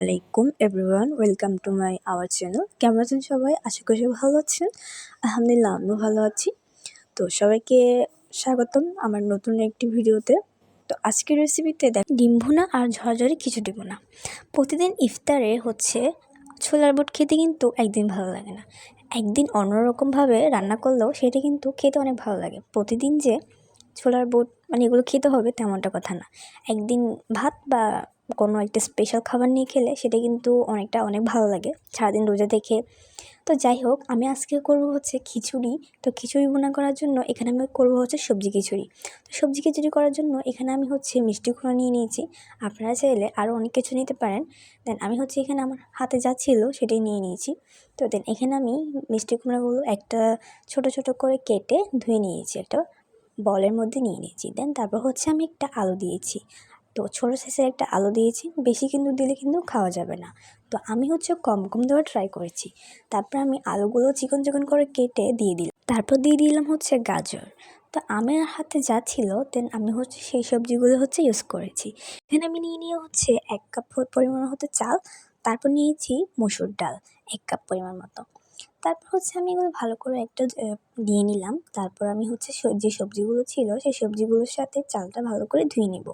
আলাইকুম everyone, welcome to my our channel. কেমন আছেন সবাই? আশা করি সবাই ভালো আছেন। আলহামদুলিল্লাহ, আমিও ভালো আছি। তো সবাইকে স্বাগতম আমার নতুন একটি ভিডিওতে। তো আজকের রেসিপিতে দেখ, ডিম আর ঝরঝরে খিচুড়ি ভুনা। প্রতিদিন ইফতারে হচ্ছে, ছোলার বুট খেতে কিন্তু একদিন ভালো লাগে না। একদিন অন্যরকমভাবে রান্না করলেও সেটা কিন্তু খেতে অনেক ভালো লাগে। প্রতিদিন যে ছোলার বুট মানে এগুলো খেতে হবে তেমনটা কথা না। একদিন ভাত বা কোনো একটা স্পেশাল খাবার নিয়ে খেলে সেটা কিন্তু অনেকটা অনেক ভালো লাগে। সারাদিন রোজা দেখে। তো যাই হোক, আমি আজকে করব হচ্ছে খিচুড়ি। তো খিচুড়ি বোনা করার জন্য এখানে আমি করব হচ্ছে সবজি খিচুড়ি। তো সবজি খিচুড়ি করার জন্য এখানে আমি হচ্ছে মিষ্টি কুমড়া নিয়ে নিয়েছি। আপনারা চাইলে আরও অনেক কিছু নিতে পারেন। দেন আমি হচ্ছে এখানে আমার হাতে যা ছিল সেটাই নিয়ে নিয়েছি। তো দেন এখানে আমি মিষ্টি কুমড়াগুলো একটা ছোট ছোট করে কেটে ধুয়ে নিয়েছি। একটা বলের মধ্যে নিয়ে নিয়েছি। দেন তারপর হচ্ছে আমি একটা আলু দিয়েছি। তো ছোটো সাইজের একটা আলু দিয়েছি, বেশি কিন্তু দিলে কিন্তু খাওয়া যাবে না। তো আমি হচ্ছে কম কম দেওয়ার ট্রাই করেছি। তারপর আমি আলুগুলো চিকন চিকন করে কেটে দিয়ে দিলাম। তারপর দিয়ে দিলাম হচ্ছে গাজর। তো আমার হাতে যা ছিল দেন আমি হচ্ছে সেই সবজিগুলো হচ্ছে ইউজ করেছি। এখানে আমি নিয়ে নিয়ে হচ্ছে এক কাপ পরিমাণ হতে চাল, তারপর নিয়েছি মসুর ডাল, এক কাপ পরিমাণ মতো। তারপর হচ্ছে আমি এগুলো ভালো করে একটা দিয়ে নিলাম। তারপর আমি হচ্ছে যে সবজিগুলো ছিল, সেই সবজিগুলোর সাথে চালটা ভালো করে ধুয়ে নেব।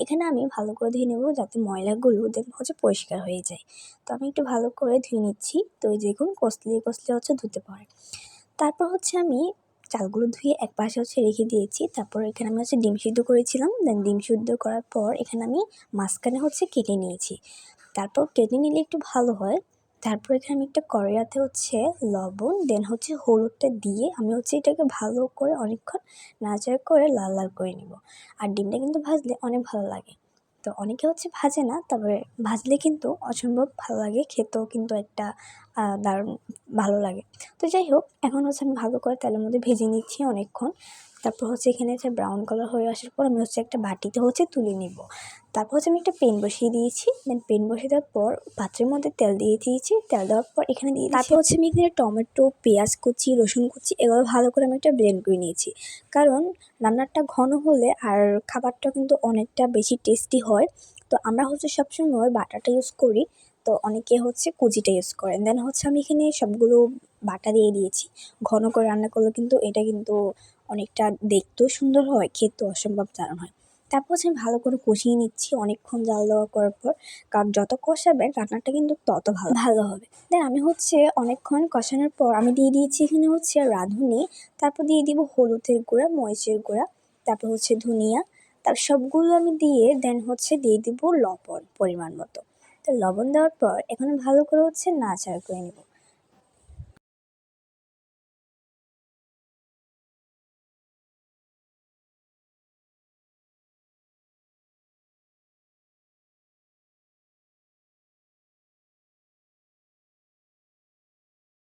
এখানে আমি ভালো করে ধুয়ে নেব যাতে ময়লাগুলো হচ্ছে পরিষ্কার হয়ে যায়। তো আমি একটু ভালো করে ধুয়ে নিচ্ছি। তো এই দেখুন কষলে কষলে হচ্ছে ধুতে পারে। তারপর হচ্ছে আমি চালগুলো ধুয়ে এক পাশে হচ্ছে রেখে দিয়েছি। তারপর এখানে আমি হচ্ছে ডিম সিদ্ধ করেছিলাম। দেন ডিম সিদ্ধ করার পর এখানে আমি মাঝখানে হচ্ছে কেটে নিয়েছি। তারপর কেটে নিলে একটু ভালো হয়। তারপর এখানে আমি একটা কড়াইয়াতে হচ্ছে লবণ দেন হচ্ছে হলুদটা দিয়ে আমি হচ্ছে এটাকে ভালো করে অনেকক্ষণ নাড়াচাড়া করে লাল লাল করে নিব। আর ডিমটা কিন্তু ভাজলে অনেক ভালো লাগে। তো অনেকে হচ্ছে ভাজে না তবে ভাজলে কিন্তু অসম্ভব ভালো লাগে, খেতেও কিন্তু একটা দারুণ ভালো লাগে। তো যাই হোক, এখন হচ্ছে আমি ভালো করে তেলের মধ্যে ভেজে নিচ্ছি অনেকক্ষণ। তারপর হচ্ছে এখানে হচ্ছে ব্রাউন কালার হয়ে আসার পর আমি হচ্ছে একটা বাটিতে হচ্ছে তুলে নিব। তারপর হচ্ছে আমি একটা পেন বসিয়ে দিয়েছি। দেন পেন বসিয়ে দেওয়ার পর পাত্রের মধ্যে তেল দিয়ে দিয়েছি। তেল দেওয়ার পর এখানে দিয়ে তারপর হচ্ছে আমি এখানে টমেটো পেঁয়াজ কুচি রসুন কুচি এগুলো ভালো করে আমি একটা ব্লেন্ড করে নিয়েছি। কারণ রান্নাটা ঘন হলে আর খাবারটা কিন্তু অনেকটা বেশি টেস্টি হয়। তো আমরা হচ্ছে সবসময় বাটাটা ইউজ করি। তো অনেকে হচ্ছে কুচিটা ইউজ করেন দেন হচ্ছে আমি এখানে সবগুলো বাটা দিয়ে দিয়েছি। ঘন করে রান্না করলে কিন্তু এটা কিন্তু অনেকটা দেখতেও সুন্দর হয়, খেতেও অসম্ভব দারুণ হয়। তারপর হচ্ছে আমি ভালো করে কষিয়ে নিচ্ছি অনেকক্ষণ জাল দেওয়া করার পর। কারণ যত কষাবে রান্নাটা কিন্তু তত ভালো ভালো হবে। দেন আমি হচ্ছে অনেকক্ষণ কষানোর পর আমি দিয়ে দিয়েছি এখানে হচ্ছে রাঁধুনি, তারপর দিয়ে দিব হলুদের গুঁড়া, মরিচের গুঁড়া, তারপর হচ্ছে ধনিয়া। তারপর সবগুলো আমি দিয়ে দেন হচ্ছে দিয়ে দিব লবণ পরিমাণ মতো। তো লবণ দেওয়ার পর এখন ভালো করে হচ্ছে নাড়াচাড়া করে নেব।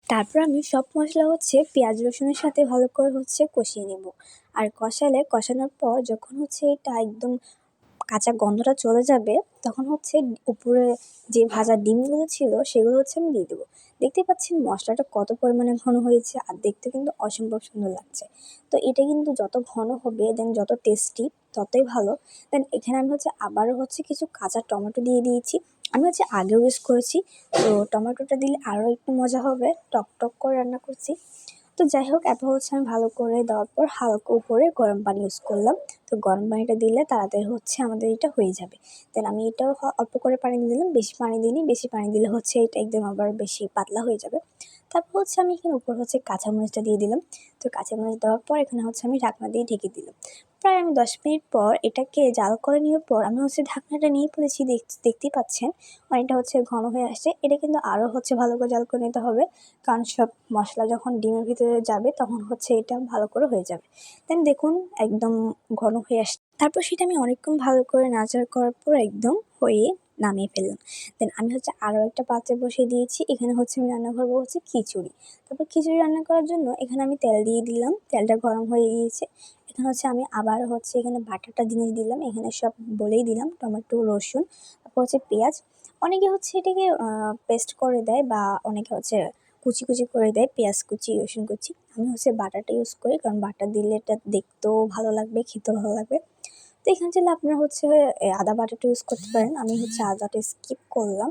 তারপর আমি সব মশলা হচ্ছে পেঁয়াজ, রসুনের সাথে ভালো করে হচ্ছে কষিয়ে নেব। আর কষালে, কষানোর পর যখন হচ্ছে এটা একদম কাঁচা গন্ধটা চলে যাবে, তখন হচ্ছে উপরে যে ভাজা ডিমগুলো ছিল সেগুলো হচ্ছে আমি দিয়ে দেবো। দেখতে পাচ্ছেন মশলাটা কত পরিমাণে ঘন হয়েছে আর দেখতে কিন্তু অসম্ভব সুন্দর লাগছে। তো এটা কিন্তু যত ঘন হবে দেন যত টেস্টি ততই ভালো। দেন এখানে আমি হচ্ছে আবারও হচ্ছে কিছু কাঁচা টমেটো দিয়ে দিয়েছি। আমি হচ্ছে আগেও ইউজ করেছি, তো টমেটোটা দিলে আরও একটু মজা হবে। টক টক করে রান্না করছি। তো যাই হোক, এত হচ্ছে আমি ভালো করে দেওয়ার পর হালকা উপরে গরম পানি ইউজ করলাম। তো গরম পানিটা দিলে তাড়াতাড়ি হচ্ছে আমাদের এটা হয়ে যাবে। দেন আমি এটাও অল্প করে পানি দিলাম, বেশি পানি দিইনি, বেশি পানি দিলে হচ্ছে এটা একদম আবার বেশি পাতলা হয়ে যাবে। তারপর হচ্ছে আমি এখানে উপর হচ্ছে কাঁচামরিচটা দিয়ে দিলাম। তো কাঁচামরিচ দেওয়ার পর এখানে হচ্ছে আমি ঢাকনা দিয়ে ঢেকে দিলাম। প্রায় আমি দশ মিনিট পর এটাকে জাল করে নেওয়ার পর আমি হচ্ছে ঢাকনাটা নিয়ে পড়েছি দেখতেই পাচ্ছেন। অনেকটা হচ্ছে ঘন হয়ে আসছে। এটা কিন্তু আরও হচ্ছে ভালো করে জাল করে নিতে হবে। কারণ সব মশলা যখন ডিমের ভিতরে যাবে তখন হচ্ছে এটা ভালো করে হয়ে যাবে। দেন দেখুন একদম ঘন হয়ে আসছে তারপর সেটা আমি অনেকক্ষণ ভালো করে নাচার করার পর একদম হয়ে নামিয়ে ফেললাম। দেন আমি হচ্ছে আরও একটা পাত্রে বসিয়ে দিয়েছি। এখানে হচ্ছে আমি রান্না করব হচ্ছে খিচুড়ি। তারপর খিচুড়ি রান্না করার জন্য এখানে আমি তেল দিয়ে দিলাম। তেলটা গরম হয়ে গিয়েছে। এখানে হচ্ছে আমি আবার হচ্ছে এখানে বাটাটা জিনিস দিলাম। এখানে সব বলেই দিলাম, টমেটো, রসুন, তারপর হচ্ছে পেঁয়াজ। অনেকে হচ্ছে এটাকে পেস্ট করে দেয় বা অনেকে হচ্ছে কুচি কুচি করে দেয়, পেঁয়াজ কুচি, রসুন কুচি। আমি হচ্ছে বাটাটা ইউজ করি কারণ বাটা দিলে এটা দেখতেও ভালো লাগবে, খেতেও ভালো লাগবে। এখানে চাইলে আপনারা হচ্ছে আদা বাটাটা ইউজ করতে পারেন। আমি হচ্ছে আদাটা স্কিপ করলাম।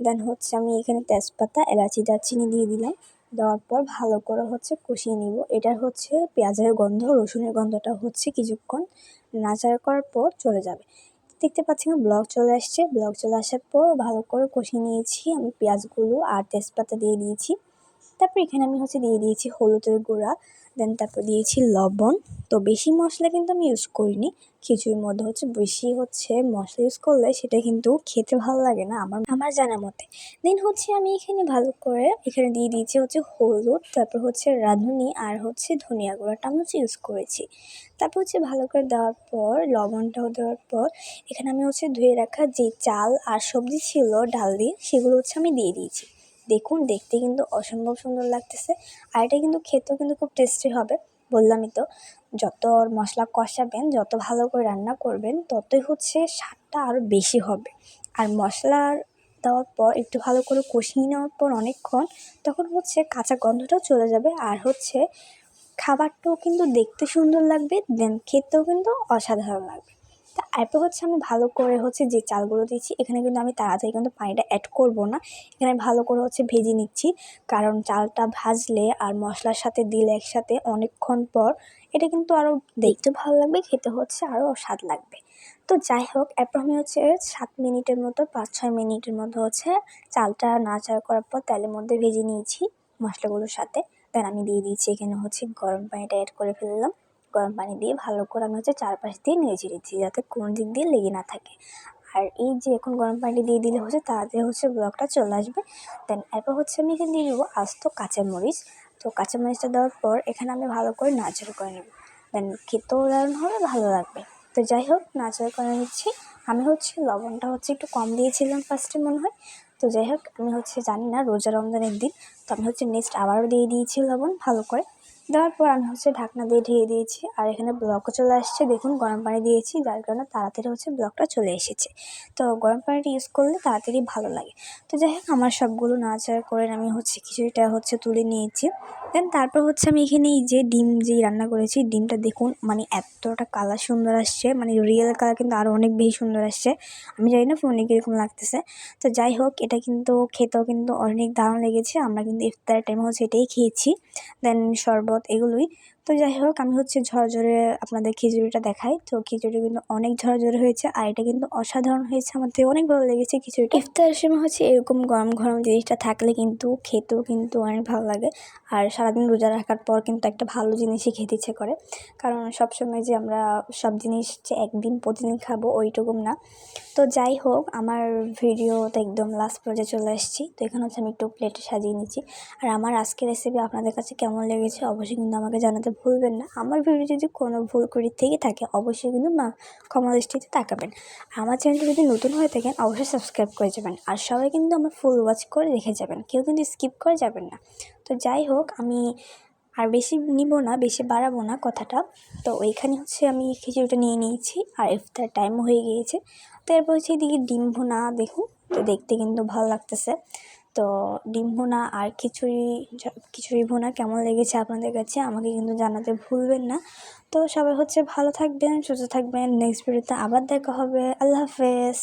দেন হচ্ছে আমি এখানে তেজপাতা, এলাচি, দারচিনি দিয়ে দিলাম। দেওয়ার পর ভালো করে হচ্ছে কষিয়ে নিব। এটার হচ্ছে পেঁয়াজের গন্ধ, রসুনের গন্ধটা হচ্ছে কিছুক্ষণ নাচাড়া করার পর চলে যাবে। দেখতে পাচ্ছেন ব্লক চলে আসছে। ব্লক চলে আসার পর ভালো করে কষিয়ে নিয়েছি। আমি পেঁয়াজগুলো আর তেজপাতা দিয়ে দিয়েছি। তারপর এখানে আমি হচ্ছে দিয়ে দিয়েছি হলুদের গুঁড়া। দেন তারপর দিয়েছি লবণ। তো বেশি মশলা কিন্তু আমি ইউজ করিনি। খিচুড়ির মধ্যে হচ্ছে বেশি হচ্ছে মশলা ইউজ করলে সেটা কিন্তু খেতে ভালো লাগে না আমার আমার জানা মতে। দেন হচ্ছে আমি এখানে ভালো করে এখানে দিয়ে দিয়েছি হচ্ছে হলুদ, তারপর হচ্ছে রাঁধুনি আর হচ্ছে ধনিয়া গুঁড়াটা আমি হচ্ছে ইউজ করেছি। তারপর হচ্ছে ভালো করে দেওয়ার পর, লবণটাও দেওয়ার পর, এখানে আমি হচ্ছে ধুয়ে রাখা যে চাল আর সবজি ছিল, ডাল দিয়ে, সেগুলো হচ্ছে আমি দিয়ে দিয়েছি। দেখুন, দেখতে কিন্তু অসম্ভব সুন্দর লাগতেছে। আর এটা কিন্তু খেতেও কিন্তু খুব টেস্টি হবে, বললামই তো। যত মশলা কষাবেন, যত ভালো করে রান্না করবেন, ততই হচ্ছে স্বাদটা আরও বেশি হবে। আর মশলা দেওয়ার পর, একটু ভালো করে কষিয়ে নেওয়ার পর অনেকক্ষণ, তখন হচ্ছে কাঁচা গন্ধটাও চলে যাবে। আর হচ্ছে খাবারটাও কিন্তু দেখতে সুন্দর লাগবে, দেন খেতেও কিন্তু অসাধারণ লাগবে। তা এরপর হচ্ছে আমি ভালো করে হচ্ছে যে চালগুলো দিয়েছি, এখানে কিন্তু আমি তাড়াতাড়ি কিন্তু পানিটা অ্যাড করব না। এখানে ভালো করে হচ্ছে ভেজে নিচ্ছি, কারণ চালটা ভাজলে আর মশলার সাথে দিলে একসাথে অনেকক্ষণ পর এটা কিন্তু আরও দেখতে ভালো লাগবে, খেতে হচ্ছে আরও স্বাদ লাগবে। তো যাই হোক, এরপর আমি হচ্ছে সাত মিনিটের মতো, পাঁচ ছয় মিনিটের মতো হচ্ছে চালটা নাড়াচাড়া করার পর তেলের মধ্যে ভেজে নিয়েছি মশলাগুলোর সাথে। দেন আমি দিয়ে দিয়েছি এখানে হচ্ছে গরম পানিটা অ্যাড করে ফেললাম। গরম পানি দিয়ে ভালো করে আমি হচ্ছে চারপাশ দিয়ে নিয়ে নেড়ে দিচ্ছি, যাতে কোনো দিক দিয়ে লেগে না থাকে। আর এই যে এখন গরম পানি দিয়ে দিলে হচ্ছে তাড়াতাড়ি হচ্ছে ব্লকটা চলে আসবে। দেন এরপর হচ্ছে আমি এখানে দিয়ে দেবো আস্ত কাঁচামরিচ। তো কাঁচামরিচটা দেওয়ার পর এখানে আমি ভালো করে নাড়াচাড়া করে নেব। দেন খেতেও দারুণ হবে, ভালো লাগবে। তো যাই হোক নাড়াচাড়া করে নিচ্ছি। আমি হচ্ছে লবণটা হচ্ছে একটু কম দিয়েছিলাম ফার্স্টে মনে হয়। তো যাই হোক, আমি হচ্ছে জানি না রোজা রমজানের দিন। তো আমি হচ্ছে নেক্সট আবারও দিয়ে দিয়েছি লবণ ভালো করে। দেওয়ার পর আমি হচ্ছে ঢাকনা দিয়ে ঢেকে দিয়েছি। আর এখানে ব্লকও চলে আসছে। দেখুন, গরম পানি দিয়েছি, যার কারণে তাড়াতাড়ি হচ্ছে ব্লকটা চলে এসেছে। তো গরম পানিটা ইউজ করলে তাড়াতাড়ি ভালো লাগে। তো যাই হোক, আমার সবগুলো নাড়াচাড়া করে আমি হচ্ছে খিচুড়িটা হচ্ছে তুলে নিয়েছি। দেন তারপর হচ্ছে আমি এখানে এই যে ডিম যেই রান্না করেছি, ডিমটা দেখুন মানে এতটা কালার সুন্দর আসছে। মানে রিয়েল কালার কিন্তু আরও অনেক বেশি সুন্দর আসছে। আমি জানি না ফোনে কীরকম লাগতেছে। তো যাই হোক, এটা কিন্তু খেতেও কিন্তু অনেক দারুণ লেগেছে। আমরা কিন্তু ইফতারের টাইমে হচ্ছে এটাই খেয়েছি। দেন শরবত এগুলোই তো যাই হোক আমি হচ্ছে ঝরঝরে আপনাদের খিচুড়িটা দেখাই। তো খিচুড়ি কিন্তু অনেক ঝরঝরে হয়েছে, আর এটা কিন্তু অসাধারণ হয়েছে আমার থেকে। অনেক ভালো লেগেছে খিচুড়িটা। ইফতারের সময় হচ্ছে এরকম গরম গরম জিনিসটা থাকলে কিন্তু, খেতেও কিন্তু অনেক ভালো লাগে। আর সারাদিন রোজা রাখার পর কিন্তু একটা ভালো জিনিসই খেতে ইচ্ছে করে। কারণ সবসময় যে আমরা সব জিনিস যে একদিন প্রতিদিন খাব ওইটুকুম না। তো যাই হোক আমার ভিডিওতে একদম লাস্ট পর্যায়ে চলে এসেছি তো এখানে হচ্ছে আমি একটু প্লেটে সাজিয়ে নিচ্ছি। আর আমার আজকের রেসিপি আপনাদের কাছে কেমন লেগেছে অবশ্যই কিন্তু আমাকে জানাতে ভুলবেন না। আমার ভিডিও যদি কোনো ভুল করে থেকে থাকে, অবশ্যই কিন্তু মা ক্ষমা দৃষ্টিতে তাকাবেন। আমার চ্যানেলটি যদি নতুন হয়ে থাকেন, অবশ্যই সাবস্ক্রাইব করে যাবেন। আর সবাই কিন্তু আমার ফুল ওয়াচ করে রেখে যাবেন। কেউ কিন্তু স্কিপ করে যাবেন না। তো যাই হোক, আমি আর বেশি নিব না, বেশি বাড়াবো না কথাটা। তো ওইখানে হচ্ছে আমি খিচুড়িটা নিয়ে নিয়েছি, আর ইফতার টাইমও হয়ে গিয়েছে। তো এরপর হচ্ছে এদিকে ডিম ভুনা দেখুন। তো দেখতে কিন্তু ভালো লাগতেছে। তো ডিম ভুনা আর খিচুড়ি খিচুড়ি ভুনা কেমন লেগেছে আপনাদের কাছে আমাকে কিন্তু জানাতে ভুলবেন না। তো সবাই হচ্ছে ভালো থাকবেন, সুস্থ থাকবেন। নেক্সট ভিডিওতে আবার দেখা হবে। আল্লাহ হাফেজ।